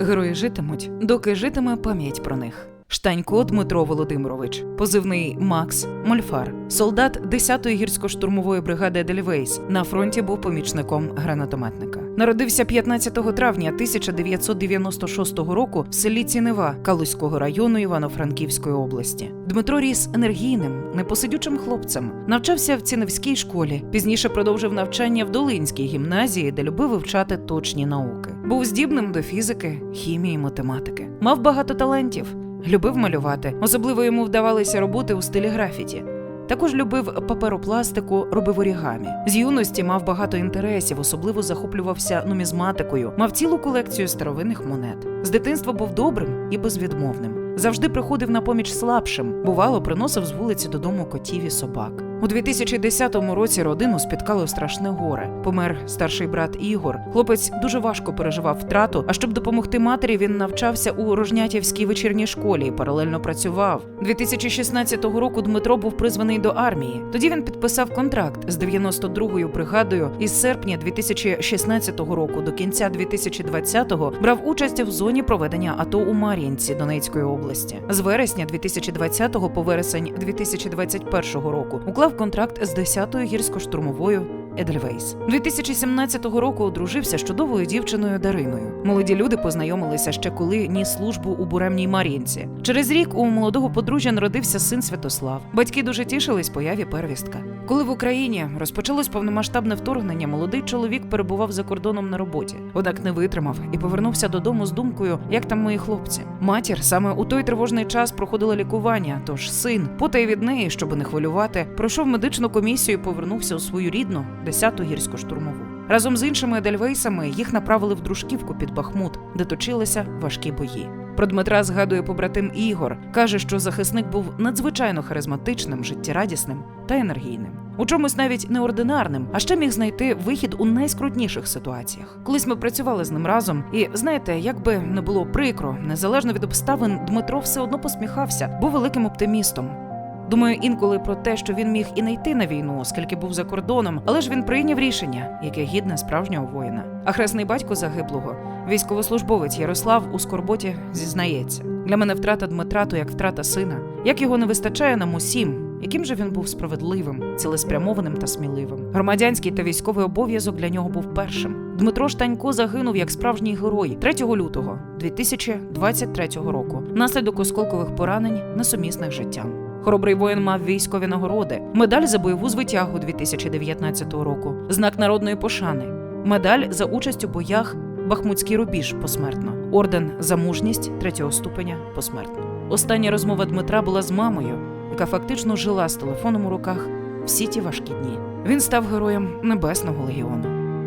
Герої житимуть, доки житиме пам'ять про них. Штанько Дмитро Володимирович, позивний Макс Мольфар, солдат 10-ї гірсько-штурмової бригади Едельвейс. На фронті був помічником гранатометника. Народився 15 травня 1996 року в селі Цінева Калузького району Івано-Франківської області. Дмитро ріс енергійним, непосидючим хлопцем. Навчався в Ціневській школі. Пізніше продовжив навчання в Долинській гімназії, де любив вивчати точні науки. Був здібним до фізики, хімії, математики. Мав багато талантів. Любив малювати. Особливо йому вдавалися роботи у стилі графіті. Також любив паперопластику, робив орігамі. З юності мав багато інтересів, особливо захоплювався нумізматикою, мав цілу колекцію старовинних монет. З дитинства був добрим і безвідмовним. Завжди приходив на поміч слабшим. Бувало, приносив з вулиці додому котів і собак. У 2010 році родину спіткало страшне горе. Помер старший брат Ігор. Хлопець дуже важко переживав втрату. А щоб допомогти матері, він навчався у Рожнятівській вечірній школі і паралельно працював. 2016 року Дмитро був призваний до армії. Тоді він підписав контракт з 92-ю бригадою. І з серпня 2016 року до кінця 2020-го брав участь в зоні проведення АТО у Мар'їнці Донецької області. З вересня 2020 по вересень 2021 року уклав контракт з 10-ю гірсько-штурмовою Едельвейс. 2017 року одружився з чудовою дівчиною Дариною. Молоді люди познайомилися ще коли ніс службу у буремній Мар'їнці. Через рік у молодого подружжя народився син Святослав. Батьки дуже тішились появі первістка. Коли в Україні розпочалось повномасштабне вторгнення, молодий чоловік перебував за кордоном на роботі, однак не витримав і повернувся додому з думкою, як там мої хлопці. Матір саме у той тривожний час проходила лікування. Тож син, потай від неї, щоб не хвилювати, пройшов медичну комісію і повернувся у свою рідну 10-ту гірську штурмову. Разом з іншими едельвейсами їх направили в дружківку під Бахмут, де точилися важкі бої. Про Дмитра згадує побратим Ігор. каже, що захисник був надзвичайно харизматичним, життєрадісним та енергійним. У чомусь навіть неординарним, а ще міг знайти вихід у найскрутніших ситуаціях. Колись ми працювали з ним разом, і знаєте, як би не було прикро, незалежно від обставин, Дмитро все одно посміхався, був великим оптимістом. Думаю, інколи про те, що він міг і не йти на війну, оскільки був за кордоном, але ж він прийняв рішення, яке гідне справжнього воїна. А хресний батько загиблого, військовослужбовець Ярослав у скорботі зізнається. Для мене втрата Дмитра то як втрата сина. Як його не вистачає нам усім, яким же він був справедливим, цілеспрямованим та сміливим. Громадянський та військовий обов'язок для нього був першим. Дмитро Штанько загинув як справжній герой 3 лютого 2023 року, внаслідок осколкових поранень, несумісних життям. Хоробрий воїн мав військові нагороди, медаль за бойову звитягу 2019 року, знак народної пошани, медаль за участь у боях Бахмутський рубіж посмертно, орден за мужність третього ступеня посмертно. Остання розмова Дмитра була з мамою, яка фактично жила з телефоном у руках всі ті важкі дні. Він став героєм Небесного легіону.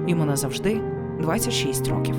Йому назавжди 26 років.